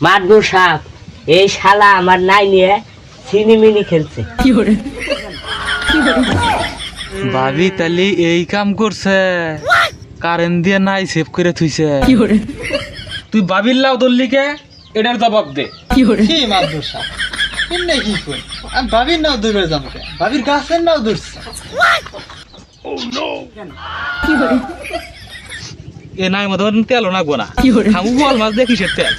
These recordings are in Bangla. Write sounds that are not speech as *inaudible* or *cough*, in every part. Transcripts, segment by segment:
মাদবু সাপ এই শালা আমার নাই নিয়ে সিনিমিনি খেলছে। ভাবি তালি এই কাম করছে। কারেন্ট দিয়ে নাই সেভ করে থুইছে। তুই ভাবির লাও ধরলি কে? এটার জবাব দে। কি মাদুর সাপ এমনি কি কই আমি ভাবির নাও দূরে যাব ভাবির গাছের নাও দূরছে এ নাই মতো তেল না গোনা। খামু বল মাছ দেখিস তেল?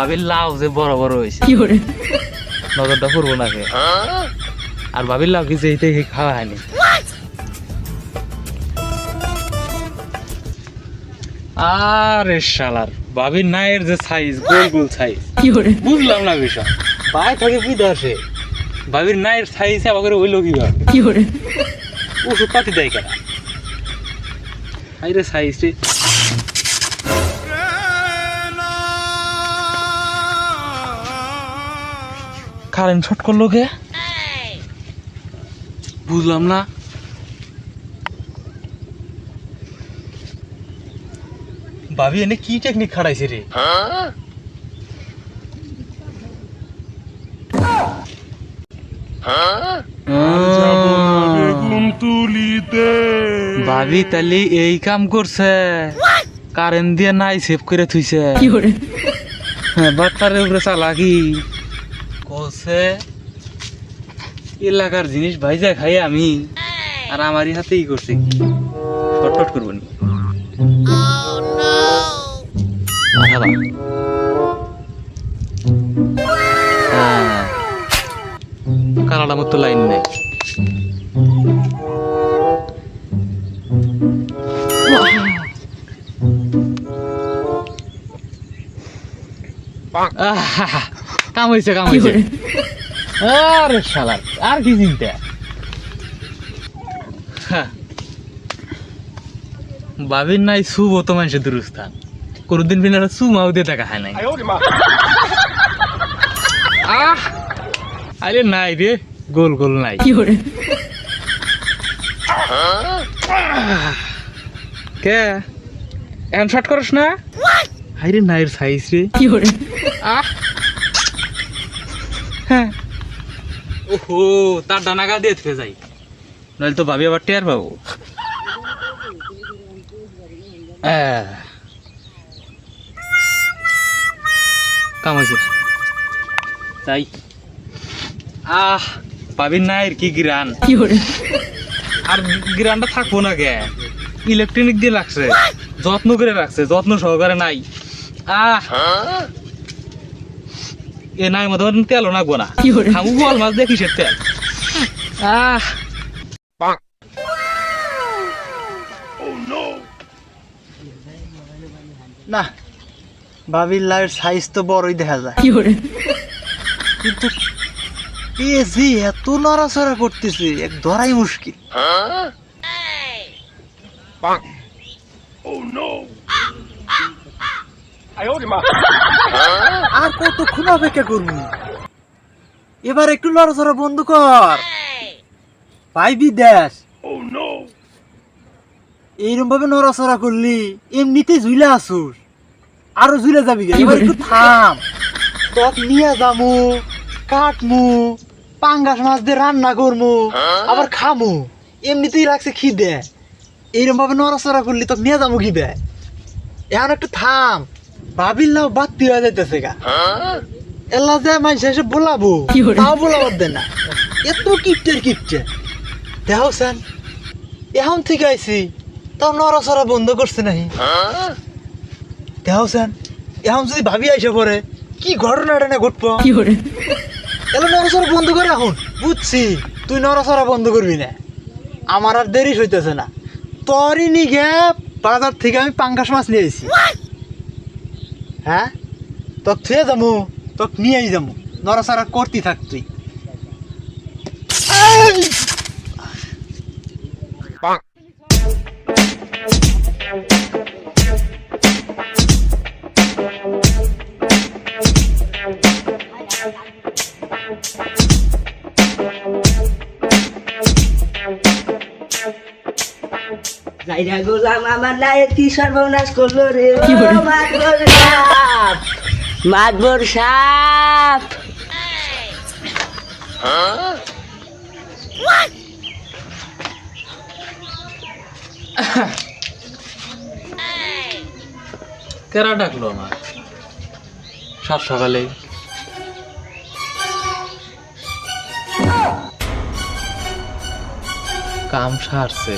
ভাবির লাউ যে বড় বড় হয়েছে কি নজরটা পড়ব না কে? আর ভাবির লাউ কি যেইতে খাওয়া হয়নি? আরে শালার ভাবির নায়ের যে সাইজ গোল গোল সাইজ বুঝলাম না বিষয়। পায়ে থাকে বিদেশে ভাবির নায়ের সাইজ আবার করে হইল কীভাবে ওষুধ পাতি দেয় কেনা? আরে সাইজ রে। কারেন্ট শর্ট করল কে? বুঝলাম না। ভাবি এনে কি টেকনিক খাড়াইছে রে? ভাবি তালি এই কাম করছে। কারেন্ট দিয়ে নাই সেভ করে থুইছে। হ্যাঁ উপরে চালাকি। কছে এলাকার জিনিস ভাইজা খাই আমি। আর আমারই হাতেই করছে কি? শর্ট করব নি হ্যাঁ। কানাডা মতো লাইন নেই। আহা, কাম হয়েছে কাম হয়েছে আরে শালার আর কি চিন্তা? হ্যাঁ। বাবির নাই শুভ তো মানুষের দুরস্থান। কোনদিন বিনা সু মাও দিয়ে টাকা খায় নাই। আহ! আরে নাই রে গোল গোল নাই। কি কে? এখন শর্ট করস না? হাই রে নাইর সাইজ রে। আহ! ওহো তার ডানাগা দিয়ে থেকে যাই নইলে তো ভাবি আবার টের পাবো। আহ। কাম হয়েছে। তাই আহ পাবির নাই কি গিরান? আর গিরানটা থাকব না কে ইলেকট্রনিক দিয়ে রাখছে যত্ন করে রাখছে যত্ন সহকারে নাই। আহ। এ নাই মতো নাকবো না। খামু বল মাছ তেল। আহ। না ভাবির লাইয়ের সাইজ তো বড়ই দেখা যায়। কিন্তু এ এত নড়াচড়া করতেছে এক ধরাই মুশকিল। আর কতক্ষণ অপেক্ষা করব? এবার একটু নড়াচড়া বন্ধ কর। ভাই বিদেশ এইরকম ভাবে নড়াচড়া করলি এমনিতে ঝুলে আসুস। আরও ঝুলে যাবি এবার একটু থাম। তক নিয়ে যামু কাটমু পাঙ্গাস মাছ দিয়ে রান্না করমু আবার খামু। এমনিতেই লাগছে খিদে। এইরকম ভাবে নড়াচড়া করলি তোকে নিয়ে যাব কি খিদে। এখন একটু থাম। ভাবিল্লাও বাত্তি হয়ে যাইতেছে গা। এলা যে মানুষ এসে বলাবো তাও বলাবার দে না। এত কিপটের কিপটে। দেহ সেন এখন থেকে আইছি তাও নড়াচড়া বন্ধ করছে নাহি। দেহ সেন এখন যদি ভাবি আইসে পরে কি ঘটনাটা না ঘটবো? এলো নড়াচড়া বন্ধ করে এখন বুঝছি তুই নড়াচড়া বন্ধ করবি না। আমার আর দেরি হইতেছে না। তোরই নিগে বাজার থেকে আমি পাঙ্গাস মাছ নিয়ে আইছি। হ্যাঁ? তোক থুয়ে যাব তোক নিয়েই যাব নড়াচড়া করতে থাক তুই। নাইরা গোলাম আমার কি সর্বনাশ করল রে? মাতবর সাপ! মাতবর সাপ! কেরা ডাকলো আমার? সাত সকালে। কাম সারছে।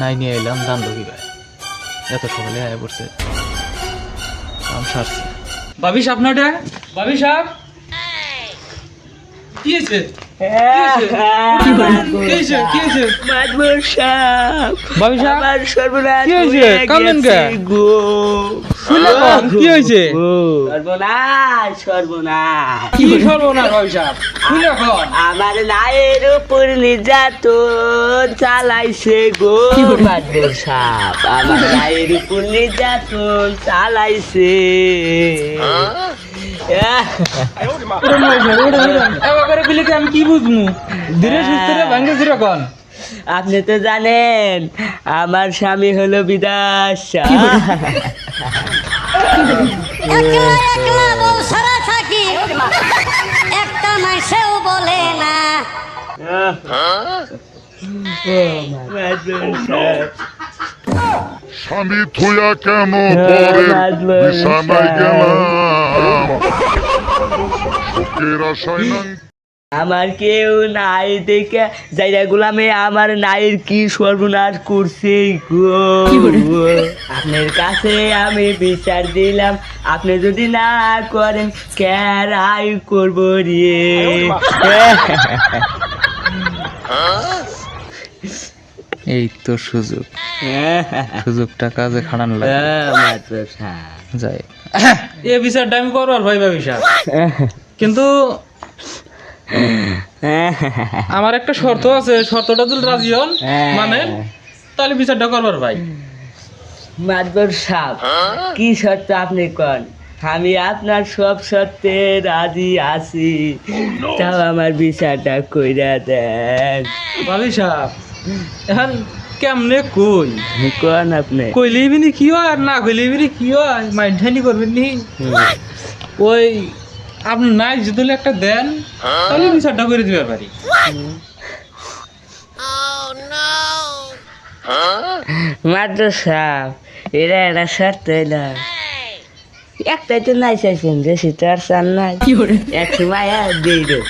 নাই নিয়ে এলাম দান কি ভাই এত সকালে আয় পড়ছে। আম সারছে। ভাবি সাপ না ভাবি কি হয়েছে? হয়ে? আমার নায়ের উপর নির্যাতন চালাইছে গো মাতবর সাপ আমার নায়ের উপর নির্যাতন চালাইছে কি আমি কি বুঝমু? ধীরে সুস্থে রে ভাঙ্গে কোন। আপনি তো জানেন আমার স্বামী হলো বিদাস। একলা একলা বউ সারা থাকি। একটা মাইসেও বলে না। স্বামী থুয়া কেন পরে বিছানায় বিছানায়। গেলাম? শোকের আশায় নাং আমার কেউ নাই দেখে। যাইরা গুলামে আমার নাইর কি সর্বনাশ করছে গো। আপনার কাছে আমি বিচার দিলাম। আপনি যদি না করেন কেরাই করব রে? *laughs* এই তো সুযোগ। সুযোগটা কাজে খাড়ান লাগে সাপ। যায় এ বিচারটা আমি করব আর ভাই ভাবি কিন্তু *laughs* *laughs* আমার একটা শর্ত আছে শর্তটা যদি রাজি হন মানে তাহলে বিচারটা করবার ভাই। মাতবর সাপ কি শর্ত আপনি কন? আমি আপনার সব শর্তে রাজি আছি। তাও আমার বিচারটা কইরা দেন। ভাবি সাহেব এখন কেমনে কই? কন আপনি? কইলেই বিনি কি হয় আর না কইলেই বিনি কি হয়? মাইন্ডানি করবেন নি ওই আপনি নাই যদি একটা দেন তাহলে বিচারটা করে দিবার পারি। মাত্র সাপ এরা একটাই তো নাই চাইছেন যে সেটা আর চান নাই। এক সময় আর দিয়ে দেব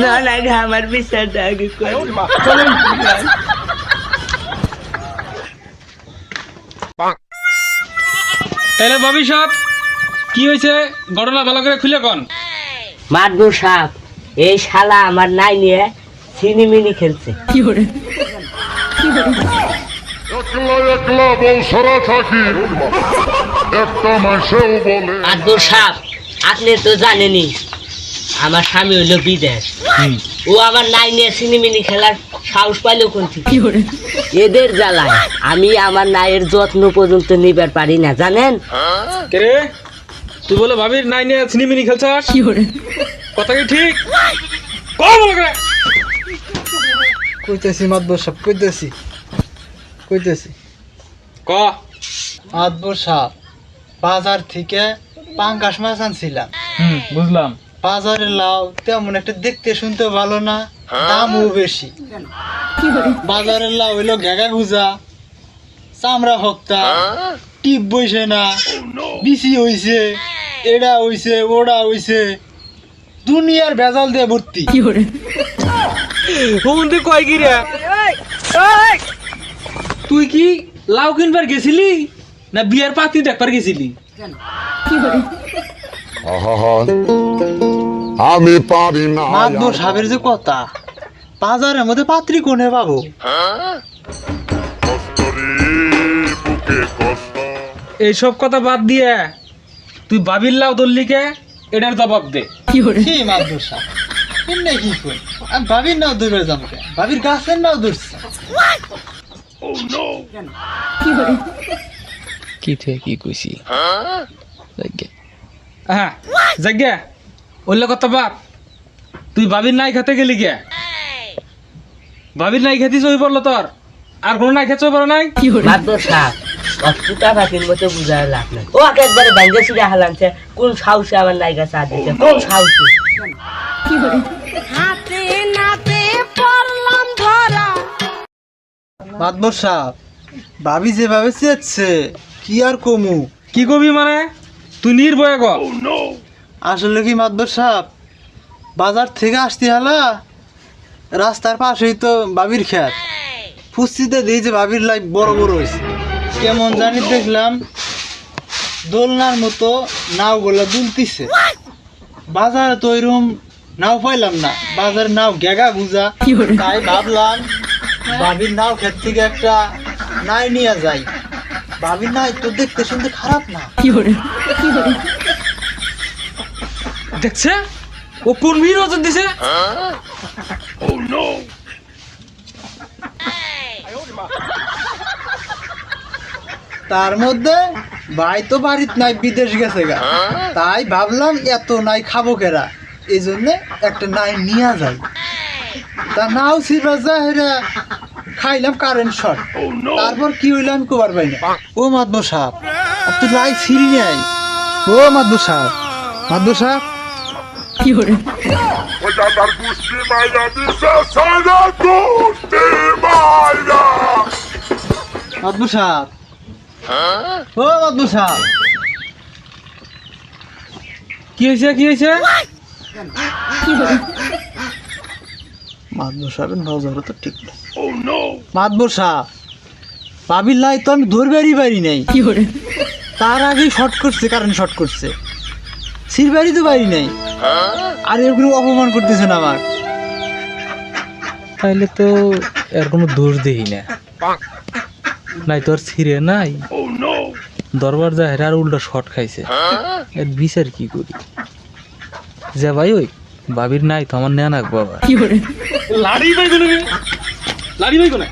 না না আমার বিচারটা আগে কর। তাহলে ভাবি সাহেব কি হয়েছে? ঘটনা ভালো করে খুলে কন। মাতবর সাপ এই শালা আমার নাই নিয়ে সিনিমিনি খেলছে। একলা একলা বউ থাকি একটা মাসেও বলে মাতবর সাপ আপনি তো জানেনই আমার স্বামী হইল বিদেশ। ও আমার নাই নিয়ে সিনেমিনি খেলার সাহস পাইলো কোন থেকে? এদের জ্বালায় আমি আমার নায়ের যত্ন পর্যন্ত নিবার পারি না জানেন? কে রে? তুই বলে ভাবির নাই নিয়ে সিনেমিনি খেলছাস? কথা কি ঠিক? কইতেছি মাতবর সাপ কইতেছি। কইতেছি। ক? মাতবর সাপ বাজার থেকে পাঙ্কাশ মাছ আনছিলাম। হুম বুঝলাম। বাজারের লাউ তেমন একটা দেখতে শুনতে ভালো না দামও বেশি। বাজারের লাউ হইল ঘেগা গুজা চামড়া হক্তা টিপ বইছে না বিসি হইছে। এডা হইছে ওডা হইছে। দুনিয়ার ভেজাল দিয়ে ভর্তি। কি করে? হুমন হুমন্দি কয় কি রে? তুই কি লাউ কিনবার গেছিলি? না বিয়ার পাতি দেখবার গেছিলি? আহা আমি পারি না মাতবর সাহেবের যে কথা বাজারের মধ্যে পাত্রী কোনে পাবো? কষ্ট রে বুকে কষ্ট এইসব কথা বাদ দিয়ে তুই বাবির লাউ দল্লিকে এটার জবাব দে। কি এমনি কি কই আমি ভাবির নাও দূরে যাব কেন? ভাবির গাছের নাও দূরছে কি থেকে কি কইছি? হ্যাঁ জাগে ওইলে কথা বাদ। তুই বাবির নাই খেতে গেলি কে বাবির নাই খেতে চই পড়ল তোর। আর কোনো নাই খেতে পারো নাই? মাত্র সাপ অস্তুতা পাখির মতো বুঝার লাভ নাই। ও আগে একবারে ব্যাঙ্গে কোন সাহসে আমার নায়িকা চা দিচ্ছে কোন সাহসে? হাতে নাতে পড়লাম ধরা। মাতবর সাহেব ভাবি যেভাবে চেয়েছে কি আর কমু? কি কবি মানে? তুই নির্ভয়ে ক আসলে কি মাদবর সাহেব বাজার থেকে আসতে হলা রাস্তার পাশেই তো বাবির খেত। ফুসিতে দিয়েছে যে বাবির লাইফ বড় বড় হয়েছে। কেমন জানি দেখলাম দোলনার মতো নাওগুলা দুলতিছে। বাজারে তো ওইরকম নাও পাইলাম না। বাজারে নাও গেগা গুজা। তাই ভাবলাম ভাবির নাও ক্ষেত থেকে একটা নাই নিয়ে যাই। বাবির নাই তো দেখতে শুনতে খারাপ না। দেখছে? ও কোন ভিড় ওজন দিছে? তার মধ্যে ভাই তো বাড়িতে নাই বিদেশ গেছে গা। তাই ভাবলাম এত নাই খাব কেরা? এই জন্য একটা নাই নিয়ে যাই। তা নাও সিরা যাহেরা খাইলাম কারেন্ট শর্ট তারপর কি হইল আমি কোবার পাই না। ও মাদব সাহেব তুই লাই ফিরি নাই। ও মাদব সাহেব মাদব সাহেব পুষ্টি মাইরা মাদব সাহেব ও কি হয়েছে কি হয়েছে? মাদবর সাহেবের নজর তো ঠিক মাদবর পাবির লাই তো আমি ধরবারই পারি নাই। তার আগেই শর্ট করছে কারেন্ট শর্ট করছে। সিরবারি তো পারি নাই। আর এরকম অপমান করতেছেন আমার তাইলে তো এর কোনো দোষ দেই না। নাই তোর ছিঁড়ে নাই? দরবার যায় আর উল্টা শট খাইছে। এর বিচার কি করি? যে ভাই ওই বাবির নাই তো আমার নেন বাবা লাড়ি ভাই কোনে লাড়ি ভাই কোনে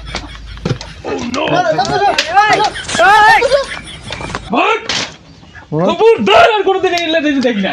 খবরদার আর কোনোদিন এগুলা দেখি না।